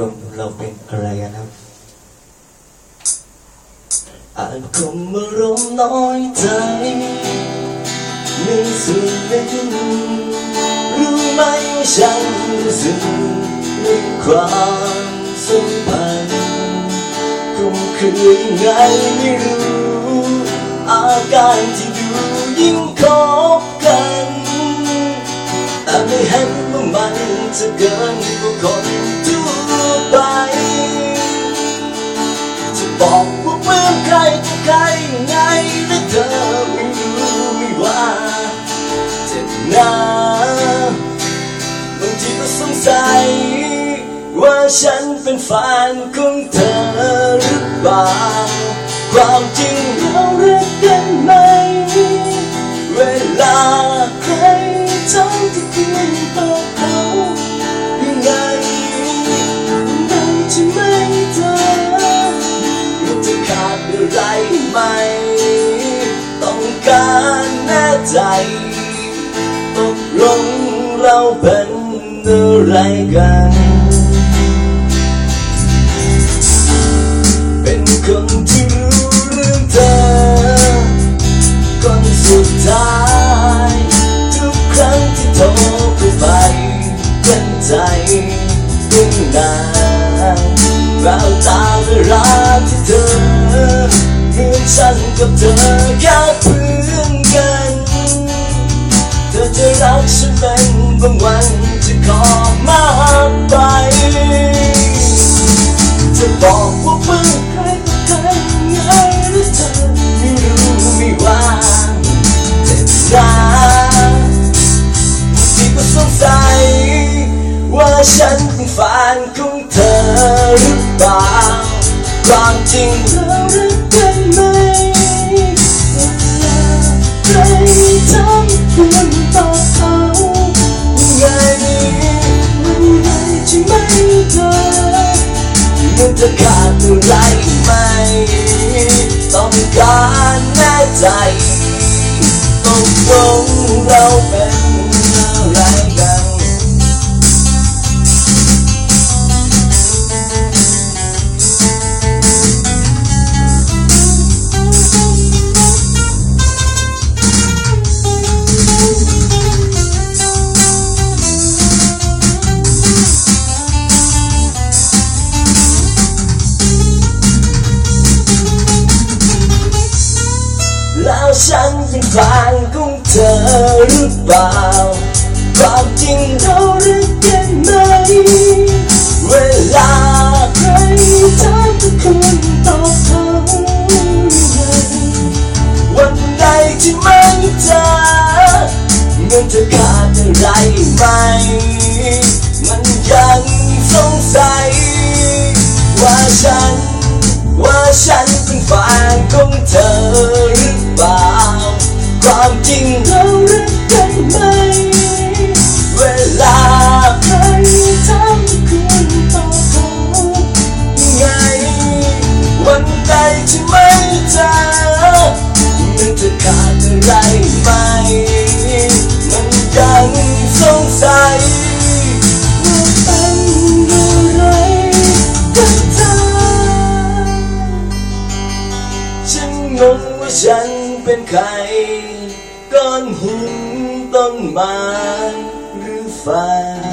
ลงเราเป็นอะไรกันครับอาจคงมารมน้อยใจในส่วนหนึ่งรู้ไหมว่าฉันรู้สึกในความสัมพันธ์คงคือยังไงไม่รู้อาการ ฉันเป็นแฟนของเธอหรือเปล่าความจริงเราเรักกันไหม เวลาใครทำที่คุณต่อเขายังไงเราจะไม่เจอมันจะขาดอะไรไหม ต้องการแน่ใจตกลงเราเป็นอะไรกัน คนที่รู้เรื่องเธอ คนสุดท้าย ทุกครั้งที่โทรเข้าไปเป็นใจยิ่งนานแววตาและรักที่เธอเหมือนฉันกับเธอแค่เพื่อ ความจริงเรารักกันไหมเวลาใครทำควรต่อเขายังไงมันไงใช่ไหมเธอมันจะขาดอะไรไหมต้องการแน่ใจ แล้วฉันเป็นแฟนของเธอหรือเปล่าความจริงเราเรักกันไหมเวลาใครถามทุกคนตอบเขาวันใดที่ไม่เจอเงินจะขาดอะไรไหม มันยังสงสัย ว่าฉัน ว่าฉันเป็นแฟนของเธอ งงว่าฉันเป็นใคร ก้อนหินต้นไม้หรือฟ้า